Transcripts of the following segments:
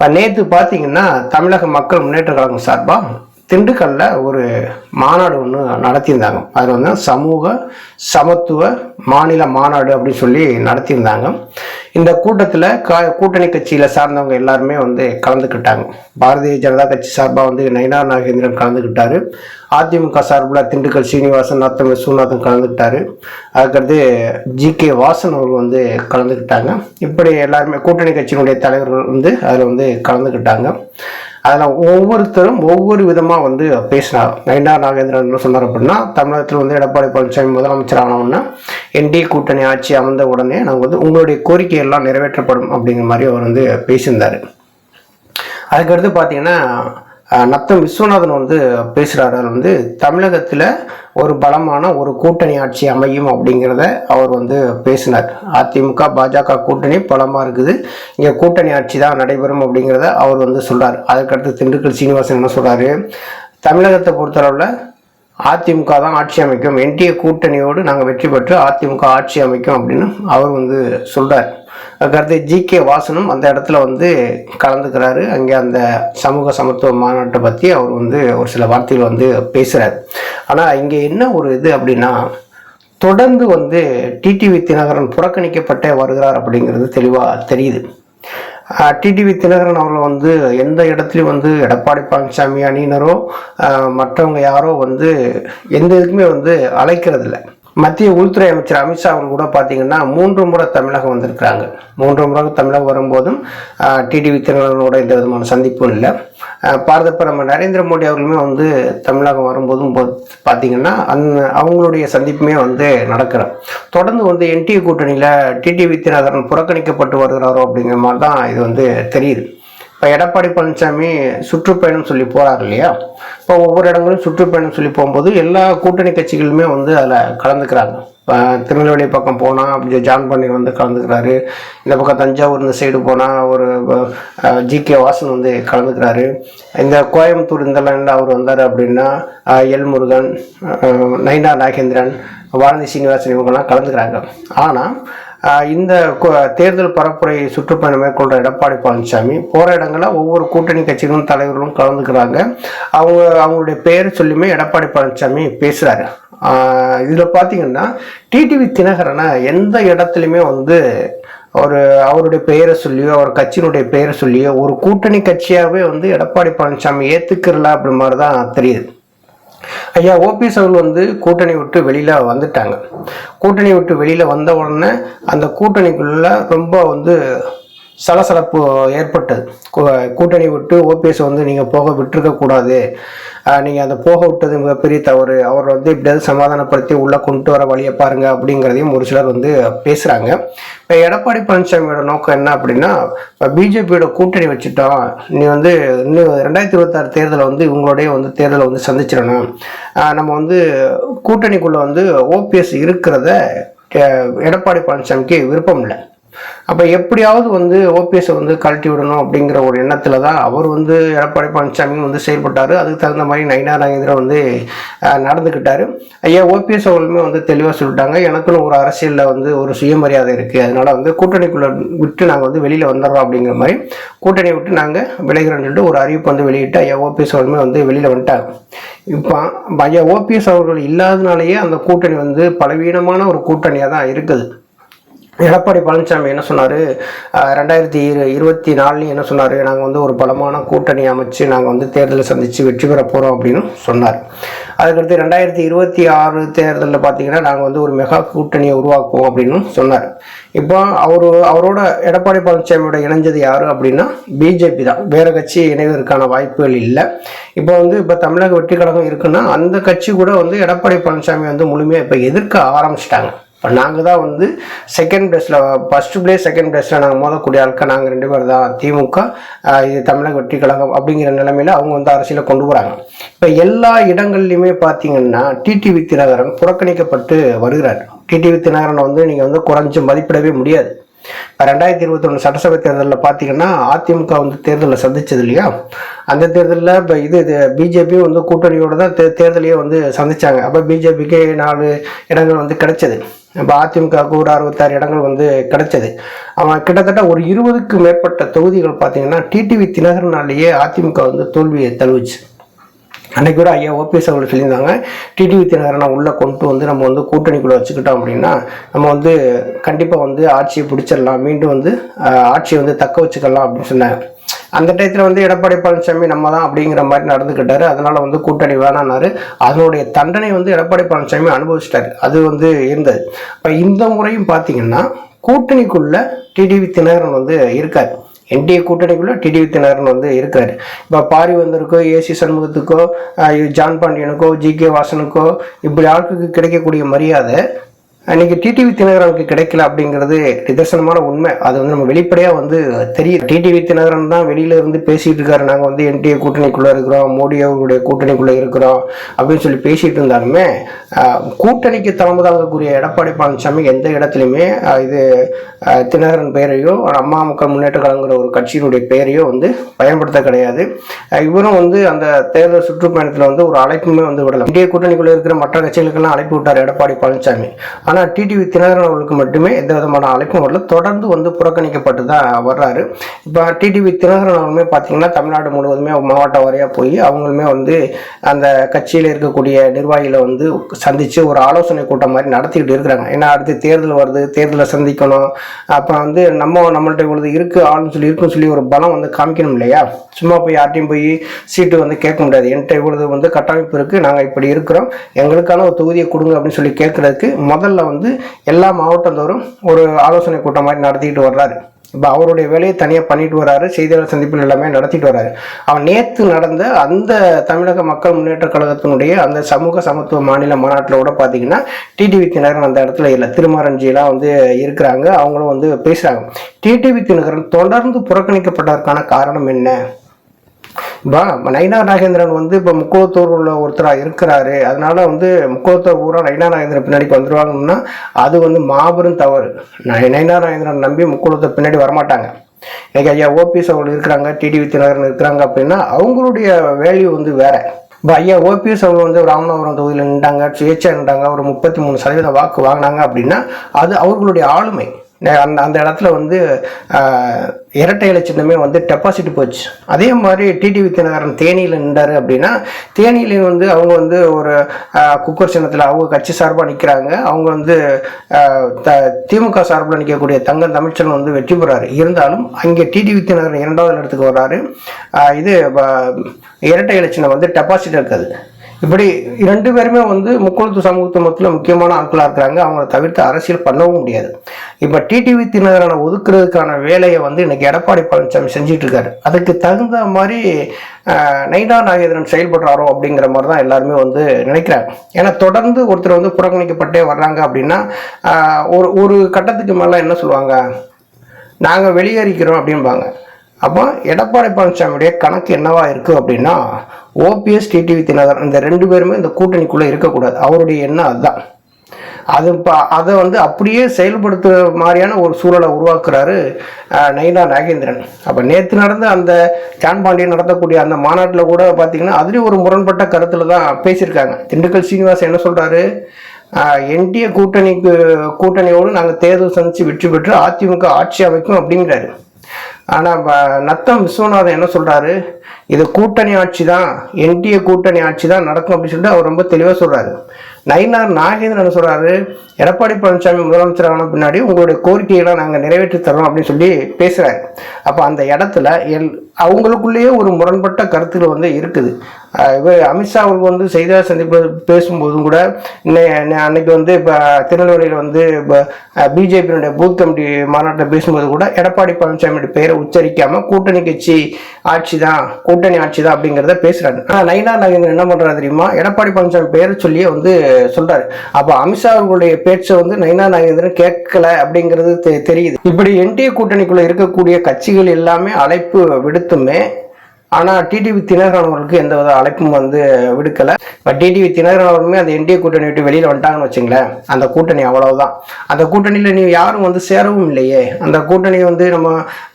இப்போ நேற்று பார்த்தீங்கன்னா தமிழக மக்கள் முன்னேற்ற கழகம் சார்பாக திண்டுக்கல்ல ஒரு மாநாடு ஒன்று நடத்தியிருந்தாங்க. அது வந்து சமூக சமத்துவ மாநில மாநாடு அப்படின்னு சொல்லி நடத்தியிருந்தாங்க. இந்த கூட்டத்தில் க கூட்டணி கட்சியில் சார்ந்தவங்க எல்லாருமே வந்து கலந்துக்கிட்டாங்க. பாரதிய ஜனதா கட்சி சார்பாக வந்து நயினா நாகேந்திரன் கலந்துக்கிட்டார். அதிமுக சார்பில் திண்டுக்கல் சீனிவாசன் நத்தம் விஸ்வநாதன் கலந்துக்கிட்டாரு. அதுக்கடுத்து ஜி கே வாசன் அவர்கள் வந்து கலந்துக்கிட்டாங்க. இப்படி எல்லாருமே கூட்டணி கட்சியினுடைய தலைவர்கள் வந்து அதில் வந்து கலந்துக்கிட்டாங்க. அதில் ஒவ்வொருத்தரும் ஒவ்வொரு விதமாக வந்து பேசினார். நயினார் நாகேந்திரன் என்ன சொன்னார் அப்படின்னா தமிழகத்தில் வந்து எடப்பாடி பழனிசாமி முதலமைச்சர் ஆனவுடனே என்டி கூட்டணி ஆட்சி அமர்ந்த உடனே நாங்கள் வந்து உங்களுடைய கோரிக்கை எல்லாம் நிறைவேற்றப்படும் அப்படிங்கிற மாதிரி அவர் வந்து பேசியிருந்தார். அதுக்கடுத்து பார்த்தீங்கன்னா நத்தம் விஸ்வநாதன் வந்து பேசுகிறார் அவர் வந்து தமிழகத்தில் ஒரு பலமான ஒரு கூட்டணி ஆட்சி அமையும் அப்படிங்கிறத அவர் வந்து பேசினார். அதிமுக பாஜக கூட்டணி பலமாக இருக்குது. இங்கே கூட்டணி ஆட்சி தான் நடைபெறும் அப்படிங்கிறத அவர் வந்து சொல்கிறார் அதுக்கடுத்து திண்டுக்கல் சீனிவாசன் என்ன சொல்கிறாரு தமிழகத்தை பொறுத்தளவில் அதிமுக தான் ஆட்சி அமைக்கும். என்டிஏ கூட்டணியோடு நாங்கள் வெற்றி பெற்று அதிமுக ஆட்சி அமைக்கும் அப்படின்னு அவர் வந்து சொல்கிறார் கருத்து ஜி கே வாசனும் அந்த இடத்துல வந்து கலந்துக்கிறாரு. அங்கே அந்த சமூக சமத்துவ மாநாட்டை பற்றி அவர் வந்து ஒரு சில வார்த்தைகள் வந்து பேசுகிறார் ஆனால் இங்கே என்ன ஒரு இது அப்படின்னா தொடர்ந்து வந்து டிடிவி தினகரன் புறக்கணிக்கப்பட்டே வருகிறார் அப்படிங்கிறது தெளிவாக தெரியுது. டிடிவி தினகரன் அவர்கள் வந்து எந்த இடத்துலையும் வந்து எடப்பாடி பழனிசாமி அணியினரோ மற்றவங்க யாரோ வந்து எந்த இதுக்குமே வந்து அழைக்கிறதில்ல. மத்திய உள்துறை அமைச்சர் அமித்ஷா அவர்கள் கூட பார்த்தீங்கன்னா மூன்று முறை தமிழகம் வந்திருக்கிறாங்க. மூன்று முறை தமிழகம் வரும்போதும் டிடிவி தினகரனோட எந்த விதமான சந்திப்பும் இல்லை. பாரத பிரதமர் நரேந்திர மோடி அவர்களுமே வந்து தமிழகம் வரும்போதும் பார்த்தீங்கன்னா அந் அவங்களுடைய சந்திப்புமே வந்து நடக்கிறோம் தொடர்ந்து வந்து என்டிஏ கூட்டணியில் டிடிவி தினகரன் புறக்கணிக்கப்பட்டு வருகிறாரோ அப்படிங்கிற மாதிரி தான் இது வந்து தெரியுது. இப்போ எடப்பாடி பழனிசாமி சுற்றுப்பயணம் சொல்லி போகிறார் இல்லையா? இப்போ ஒவ்வொரு இடங்களும் சுற்றுப்பயணம் சொல்லி போகும்போது எல்லா கூட்டணி கட்சிகளுமே வந்து அதில் கலந்துக்கிறாங்க. இப்போ திருநெல்வேலி பக்கம் போனால் அப்படி ஜான் பண்ணி வந்து கலந்துக்கிறாரு. இந்த பக்கம் தஞ்சாவூர் இந்த சைடு போனால் ஒரு ஜி கே வாசன் வந்து கலந்துக்கிறாரு. இந்த கோயம்புத்தூர் இந்த லைனில் அவர் வந்தார் அப்படின்னா எல் முருகன் அஹ், நயினா நாகேந்திரன் வானதி சீனிவாசன் இவங்கெல்லாம் கலந்துக்கிறாங்க. ஆனால் இந்த தேர்தல் பரப்புரை சுற்றுப்பயணம் மேற்கொண்ட எடப்பாடி பழனிசாமி போகிற இடங்களில் ஒவ்வொரு கூட்டணி கட்சிகளும் தலைவர்களும் கலந்துக்கிறாங்க. அவங்க அவங்களுடைய பெயர் சொல்லியுமே எடப்பாடி பழனிசாமி பேசுகிறாரு இதில் பார்த்தீங்கன்னா டிடிவி தினகரனை எந்த இடத்துலையுமே வந்து ஒரு அவருடைய பெயரை சொல்லியோ அவர் கட்சியினுடைய பெயரை சொல்லியோ ஒரு கூட்டணி கட்சியாகவே வந்து எடப்பாடி பழனிசாமி ஏற்றுக்கிறல அப்படி மாதிரி தான் தெரியுது. ஐயா ஓபிஎஸ் அவர்கள் வந்து கூட்டணி விட்டு வெளியில் வந்துட்டாங்க. கூட்டணி விட்டு வெளியில் வந்த உடனே அந்த கூட்டணிக்குள்ள ரொம்ப வந்து சலசலப்பு ஏற்பட்டது கூட்டணி விட்டு ஓபிஎஸ் வந்து நீங்கள் போக விட்டுருக்க கூடாது. நீங்கள் அந்த போக விட்டது மிகப்பெரிய தவறு. அவர் வந்து இப்படியாவது சமாதானப்படுத்தி உள்ளே கொண்டு வர வழியை பாருங்க அப்படிங்கிறதையும் ஒரு சிலர் வந்து பேசுகிறாங்க இப்போ எடப்பாடி பழனிசாமியோட நோக்கம் என்ன அப்படின்னா இப்போ பிஜேபியோட கூட்டணி வச்சுட்டோம் நீ வந்து இன்னும் ரெண்டாயிரத்தி இருபத்தாறு தேர்தலை வந்து இவங்களோடய வந்து தேர்தலை வந்து சந்திச்சிடணும். நம்ம வந்து கூட்டணிக்குள்ளே வந்து ஓபிஎஸ் இருக்கிறத எடப்பாடி பழனிசாமிக்கு விருப்பம் இல்லை. அப்போ எப்படியாவது வந்து ஓபிஎஸ்ஸை வந்து கழட்டி விடணும் அப்படிங்கிற ஒரு எண்ணத்தில் தான் அவர் வந்து எடப்பாடி பழனிசாமி வந்து செயல்பட்டார். அதுக்கு தகுந்த மாதிரி நயினா நாகேந்திரன் வந்து நடந்துக்கிட்டார் நடந்துக்கிட்டாரு ஐயா ஓபிஎஸ் அவர்களுமே வந்து தெளிவாக சொல்லிட்டாங்க. எனக்குன்னு ஒரு அரசியலில் வந்து ஒரு சுயமரியாதை இருக்குது அதனால வந்து கூட்டணிக்குள்ளே விட்டு நாங்கள் வந்து வெளியில் வந்துடுறோம் அப்படிங்கிற மாதிரி கூட்டணியை விட்டு நாங்கள் விளைகிறோன்னு சொல்லிட்டு ஒரு அறிவிப்பு வந்து வெளியிட்டு ஐயா ஓபிஎஸ் அவர்களுமே வந்து வெளியில் வந்துட்டாங்க. இப்போ ஐயா ஓபிஎஸ் அவர்கள் இல்லாதனாலேயே அந்த கூட்டணி வந்து பலவீனமான ஒரு கூட்டணியாக தான் இருக்குது. எடப்பாடி பழனிசாமி என்ன சொன்னார்? ரெண்டாயிரத்தி இரு இருபத்தி நாலுலையும் என்ன சொன்னார்? நாங்கள் வந்து ஒரு பலமான கூட்டணி அமைச்சு நாங்கள் வந்து தேர்தலை சந்தித்து வெற்றி பெற போகிறோம் அப்படின்னு சொன்னார். அதுக்கடுத்து ரெண்டாயிரத்தி இருபத்தி ஆறு தேர்தலில் பார்த்தீங்கன்னா நாங்கள் வந்து ஒரு மெகா கூட்டணியை உருவாக்குவோம் அப்படின்னு சொன்னார். இப்போ அவர் அவரோட எடப்பாடி பழனிசாமியோட இணைஞ்சது யார் அப்படின்னா பிஜேபி தான். வேறு கட்சி இணைவதற்கான வாய்ப்புகள் இல்லை. இப்போ வந்து இப்போ தமிழக வெற்றி கழகம் இருக்குன்னா அந்த கட்சி கூட வந்து எடப்பாடி பழனிசாமி வந்து முழுமையாக இப்போ எதிர்க்க ஆரம்பிச்சிட்டாங்க. இப்போ நாங்கள் தான் வந்து செகண்ட் பிளேஸில் ஃபஸ்ட்டு பிளேஸ் செகண்ட் பிளேஸில் நாங்கள் மோதக்கூடிய ஆட்கள். நாங்கள் ரெண்டு பேர் தான் திமுக இது தமிழக வெற்றி கழகம் அப்படிங்கிற நிலைமையில் அவங்க வந்து அரசியலை கொண்டு போகிறாங்க இப்போ எல்லா இடங்கள்லையுமே பார்த்தீங்கன்னா டிடிவி தினகரன் புறக்கணிக்கப்பட்டு வருகிறார். டிடிவி தினகரனை வந்து நீங்கள் வந்து குறைஞ்சு மதிப்பிடவே முடியாது. இப்போ ரெண்டாயிரத்தி இருபத்தொன்று சட்டசபை தேர்தலில் பார்த்தீங்கன்னா அதிமுக வந்து தேர்தலில் சந்திச்சது இல்லையா? அந்த தேர்தலில் இப்போ இது இது பிஜேபியும் வந்து கூட்டணியோட தான் தே தேர்தலையே வந்து சந்திச்சாங்க. அப்போ பிஜேபிக்கு நாலு இடங்கள் வந்து கிடைச்சது. இப்போ அதிமுகவுக்கு ஒரு அறுபத்தாறு இடங்கள் வந்து கிடைச்சது. அவன் கிட்டத்தட்ட ஒரு இருபதுக்கு மேற்பட்ட தொகுதிகள் பார்த்தீங்கன்னா டிடிவி தினகரனாலேயே அதிமுக வந்து தோல்வியை தழுவுச்சு. அன்றைக்கு கூட ஐயா ஓபிஎஸ் அவர்கள் சொல்லியிருந்தாங்க டிடிவி தினகரனை உள்ளே கொண்டு வந்து நம்ம வந்து கூட்டணிக்குள்ளே வச்சுக்கிட்டோம் அப்படின்னா நம்ம வந்து கண்டிப்பாக வந்து ஆட்சியை பிடிச்சிடலாம் மீண்டும் வந்து ஆட்சியை வந்து தக்க வச்சுக்கலாம் அப்படின்னு சொன்னாங்க அந்த டயத்தில் வந்து எடப்பாடி பழனிசாமி நம்ம தான் அப்படிங்கிற மாதிரி நடந்துக்கிட்டாரு. அதனால வந்து கூட்டணி வேணான்னாரு அதனுடைய தண்டனை வந்து எடப்பாடி பழனிசாமி அனுபவிச்சிட்டாரு. அது வந்து இருந்தது. இப்போ இந்த முறையும் பார்த்தீங்கன்னா கூட்டணிக்குள்ள டிடிவி தினகரன் வந்து இருக்காரு. என்டிஏ கூட்டணிக்குள்ளே டிடிவி தினகரன் வந்து இருக்காரு. இப்போ பாரிவந்தருக்கோ ஏசி சண்முகத்துக்கோ ஜான் பாண்டியனுக்கோ ஜி கே வாசனுக்கோ இப்படி ஆட்களுக்கு கிடைக்கக்கூடிய மரியாதை அன்னைக்கு டிடிவி தினகரனுக்கு கிடைக்கல அப்படிங்கிறது நிதர்சனமான உண்மை. அது வந்து நம்ம வெளிப்படையாக வந்து தெரியும் டிடிவி தினகரன் தான் வெளியில இருந்து பேசிட்டு இருக்காரு. நாங்கள் வந்து என்டிஏ கூட்டணிக்குள்ள இருக்கிறோம். மோடி அவர்களுடைய கூட்டணிக்குள்ள இருக்கிறோம் அப்படின்னு சொல்லி பேசிட்டு இருந்தாலுமே கூட்டணிக்கு தலைமை தாங்கக்கூடிய எடப்பாடி பழனிசாமி எந்த இடத்துலையுமே இது தினகரன் பெயரையோ அம்மா மக்கள் முன்னேற்ற கழகங்கிற ஒரு கட்சியினுடைய பெயரையோ வந்து பயன்படுத்த கிடையாது. இவரும் வந்து அந்த தேர்தல் சுற்றுப்பயணத்தில் வந்து ஒரு அழைப்புமே வந்து விடலாம் இந்திய கூட்டணிக்குள்ள இருக்கிற மற்ற கட்சிகளுக்கெல்லாம் அழைப்பு விட்டார் எடப்பாடி பழனிசாமி. ஆனால் டிடிவி தினகரன் அவர்களுக்கு மட்டுமே எந்த விதமான அழைப்பும் வரல. தொடர்ந்து வந்து புறக்கணிக்கப்பட்டு தான் வர்றாரு. இப்போ டிடிவி தினகரன் அவர்களுமே பார்த்தீங்கன்னா தமிழ்நாடு முழுவதுமே மாவட்ட வாரியாக போய் அவங்களுமே வந்து அந்த கட்சியில் இருக்கக்கூடிய நிர்வாகிகளை வந்து சந்தித்து ஒரு ஆலோசனை கூட்டம் மாதிரி நடத்திக்கிட்டு இருக்கிறாங்க. ஏன்னா அடுத்து தேர்தல் வருது தேர்தலை சந்திக்கணும். அப்புறம் வந்து நம்ம நம்மள்ட்ட இவ்வளவு இருக்குது ஆளுன்னு சொல்லி இருக்குன்னு சொல்லி ஒரு பலம் வந்து காமிக்கணும் இல்லையா? சும்மா போய் யார்ட்டையும் போய் சீட்டு வந்து கேட்க முடியாது. என்கிட்ட இவ்வளவு வந்து கட்டமைப்பு இருக்குது நாங்கள் இப்படி இருக்கிறோம். எங்களுக்கான ஒரு தொகுதியை கொடுங்க அப்படின்னு சொல்லி கேட்குறதுக்கு முதல்ல வந்து எல்லா மாவட்டந்தோறும் ஒரு ஆலோசனை கூட்டம் மாதிரி நடத்திக்கிட்டு வர்றாரு. இப்போ அவருடைய வேலையை தனியாக பண்ணிட்டு வராரு செய்தியாளர் சந்திப்பு எல்லாமே நடத்திட்டு வராரு அவன் நேற்று நடந்த அந்த தமிழக மக்கள் முன்னேற்ற கழகத்தினுடைய அந்த சமூக சமத்துவ மாநில மாநாட்டில் கூட பார்த்தீங்கன்னா டிடிவி தினகரன் அந்த இடத்துல இல்லை திருமாரஞ்சியெல்லாம் வந்து இருக்கிறாங்க. அவங்களும் வந்து பேசுகிறாங்க டிடிவி தினகரன் தொடர்ந்து புறக்கணிக்கப்பட்டதற்கான காரணம் என்ன? இப்போ நைனா நாகேந்திரன் வந்து இப்போ முக்கோத்தூர் உள்ள ஒருத்தராக இருக்கிறாரு. அதனால வந்து முக்கோத்தூர் பூரா நைனா நாகேந்திரன் பின்னாடி வந்துருவாங்கன்னா அது வந்து மாபெரும் தவறு. நைனா நாகேந்திரன் நம்பி முக்கோத்தூர் பின்னாடி வரமாட்டாங்க. இன்னைக்கு ஐயா ஓபிஎஸ் அவர்கள் இருக்கிறாங்க டிடிவி தினகரன் இருக்கிறாங்க அப்படின்னா அவங்களுடைய வேல்யூ வந்து வேற. இப்போ ஐயா ஓபிஎஸ் அவங்க வந்து ராமநாதபுரம் தொகுதியில் நின்றாங்க சுயேட்சா நின்றாங்க ஒரு முப்பத்தி மூணு சதவீத வாக்கு வாங்கினாங்க அப்படின்னா அது அவர்களுடைய ஆளுமை. அந்த அந்த இடத்துல வந்து இரட்டை இலை சின்னமே வந்து டெபாசிட் போச்சு. அதே மாதிரி டிடிவி தினகரன் தேனியில் நின்றாரு அப்படின்னா தேனியில் வந்து அவங்க வந்து ஒரு குக்கர் சின்னத்தில் அவங்க கட்சி சார்பாக நிற்கிறாங்க அவங்க வந்து த திமுக சார்பில் நிற்கக்கூடிய தங்கம் தமிழ்ச்செல்வன் வந்து வெற்றி பெறாரு. இருந்தாலும் அங்கே டிடிவி தினகரன் இரண்டாவது இடத்துக்கு வர்றாரு இது இரட்டை இலை சின்னம் வந்து டெபாசிட் இருக்காது. இப்படி ரெண்டு பேருமே வந்து முக்குளத்து சமூகத்து மத்தியில் முக்கியமான ஆட்களாக இருக்கிறாங்க. அவங்கள தவிர்த்து அரசியல் பண்ணவும் முடியாது. இப்போ டிடிவி தினகரனை ஒதுக்குறதுக்கான வேலையை வந்து இன்னைக்கு எடப்பாடி பழனிசாமி செஞ்சிட்டு இருக்காரு அதுக்கு தகுந்த மாதிரி நைனா நாகேந்திரன் செயல்படுறாரோ அப்படிங்கிற மாதிரி தான் எல்லாருமே வந்து நினைக்கிறாங்க. ஏன்னா தொடர்ந்து ஒருத்தர் வந்து புறக்கணிக்கப்பட்டே வர்றாங்க அப்படின்னா ஒரு ஒரு கட்டத்துக்கு மேலே என்ன சொல்லுவாங்க? நாங்கள் வெளியேறிக்கிறோம் அப்படிம்பாங்க. அப்போ எடப்பாடி பழனிசாமியுடைய கணக்கு என்னவா இருக்கு அப்படின்னா ஓபிஎஸ் டிடிவி தினகரன் இந்த ரெண்டு பேருமே இந்த கூட்டணிக்குள்ளே இருக்கக்கூடாது. அவருடைய எண்ணம் அதுதான். அது இப்போ அதை வந்து அப்படியே செயல்படுத்துற மாதிரியான ஒரு சூழலை உருவாக்குறாரு நயினா நாகேந்திரன். அப்போ நேற்று நடந்த அந்த ஜான் பாண்டியன் நடத்தக்கூடிய அந்த மாநாட்டில் கூட பார்த்தீங்கன்னா அதுலேயும் ஒரு முரண்பட்ட கருத்தில் தான் பேசியிருக்காங்க. திண்டுக்கல் சீனிவாசன் என்ன சொல்கிறாரு என்டிஏ கூட்டணிக்கு கூட்டணியோடு நாங்கள் தேர்தல் சந்தித்து வெற்றி பெற்று அதிமுக ஆட்சி அமைக்கும் அப்படிங்கிறாரு. ஆனால் நத்தம் விஸ்வநாதன் என்ன சொல்கிறாரு இது கூட்டணி ஆட்சி தான் என்டிஏ கூட்டணி ஆட்சி தான் நடக்கும் அப்படின்னு சொல்லிட்டு அவர் ரொம்ப தெளிவாக சொல்கிறாரு நயினார் நாகேந்திரன் என்ன சொல்கிறாரு எடப்பாடி பழனிசாமி முதலமைச்சர் ஆன பின்னாடி உங்களுடைய கோரிக்கையெல்லாம் நாங்கள் நிறைவேற்றி தரோம் அப்படின்னு சொல்லி பேசுகிறாரு அப்போ அந்த இடத்துல எல் அவங்களுக்குள்ளேயே ஒரு முரண்பட்ட கருத்துக்கள் வந்து இருக்குது. இவர் அமித்ஷா அவர்கள் வந்து செய்தியாளர் சந்திப்பு பேசும்போதும் கூட இன்னை- அன்னைக்கு வந்து இப்போ திருநெல்வேலியில் வந்து இப்போ பிஜேபியினுடைய பூத் கமிட்டி மாநாட்டில் பேசும்போது கூட எடப்பாடி பழனிசாமியோட பெயரை உச்சரிக்காமல் கூட்டணி கட்சி ஆட்சி தான் கூட்டணி ஆட்சி தான் அப்படிங்கிறத பேசுறாரு. ஆனால் நயினா நாகேந்திரன் என்ன பண்ணுறாரு தெரியுமா? எடப்பாடி பழனிசாமி பெயரை சொல்லியே வந்து சொல்றாரு. அப்போ அமித்ஷா அவர்களுடைய பேச்சை வந்து நைனா நாகேந்திரன் கேட்கல அப்படிங்கிறது தெ- தெரியுது. இப்படி என்டிஏ கூட்டணிக்குள்ள இருக்கக்கூடிய கட்சிகள் எல்லாமே அழைப்பு விடுத்துமே ஆனால் டிடிவி தினகரன் அவர்களுக்கு எந்த வித அழைப்பும் வந்து விடுக்கலை. இப்போ டிடிவி தினகரன் அவர்களுமே அந்த என்டிஏ கூட்டணி விட்டு வெளியில் வந்துட்டாங்கன்னு வச்சுங்களேன் அந்த கூட்டணி அவ்வளவுதான். அந்த கூட்டணியில் நீ யாரும் வந்து சேரவும் இல்லையே. அந்த கூட்டணி வந்து நம்ம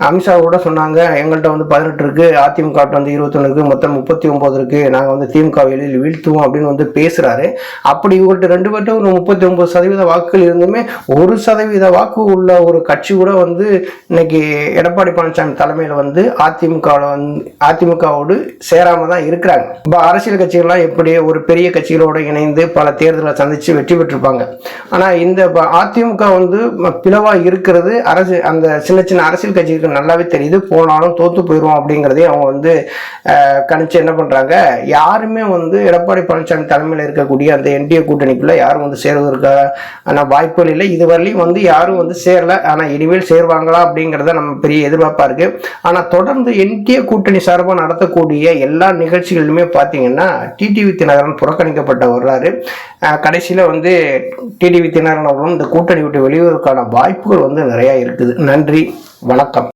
அமித்ஷா கூட சொன்னாங்க எங்கள்கிட்ட வந்து பதினெட்டு இருக்குது அதிமுக வந்து இருபத்தொன்னு இருக்குது மொத்தம் முப்பத்தி ஒம்பது இருக்குது நாங்கள் வந்து திமுக வெளியில் வீழ்த்துவோம் அப்படின்னு வந்து பேசுகிறாரு அப்படி இவர்கிட்ட ரெண்டு பேர்ட்ட ஒரு முப்பத்தி ஒன்பது சதவீத வாக்குகள் இருந்துமே ஒரு சதவீத வாக்கு உள்ள ஒரு கட்சி கூட வந்து இன்னைக்கு எடப்பாடி பழனிசாமி தலைமையில் வந்து அதிமுக வந்து அதிமுகவோடு சேராம தான் இருக்கிறாங்க. இப்போ அரசியல் கட்சிகள்லாம் எப்படி ஒரு பெரிய கட்சிகளோடு இணைந்து பல தேர்தலை சந்தித்து வெற்றி பெற்றிருப்பாங்க. ஆனால் இந்த அதிமுக வந்து பிளவாக இருக்கிறது அரசு அந்த சின்ன சின்ன அரசியல் கட்சிகளுக்கு நல்லாவே தெரியுது. போனாலும் தோத்து போயிடுவோம் அப்படிங்கிறதையும் அவங்க வந்து கணிச்சு என்ன பண்ணுறாங்க யாருமே வந்து எடப்பாடி பழனிசாமி தலைமையில் இருக்கக்கூடிய அந்த என்டிஏ கூட்டணிக்குள்ளே யாரும் வந்து சேருவதற்காக ஆனால் வாய்ப்புகள் இல்லை. இதுவரையிலையும் வந்து யாரும் வந்து சேரலை. ஆனால் இனிமேல் சேருவாங்களா அப்படிங்கிறத நம்ம பெரிய எதிர்பார்ப்பாக இருக்குது ஆனால் தொடர்ந்து என்டிஏ கூட்டணி சார்பாக நடத்தக்கூடிய எல்லா நிகழ்ச்சிகளிலுமே பார்த்தீங்கன்னா டிடிவி தினகரன் புறக்கணிக்கப்பட்ட வரலாறு கடைசியில் வந்து டிடிவி தினகரன் அவர்களும் இந்த கூட்டணி விட்டு வெளியூருக்கான வாய்ப்புகள் வந்து நிறையா இருக்குது. நன்றி. வணக்கம்.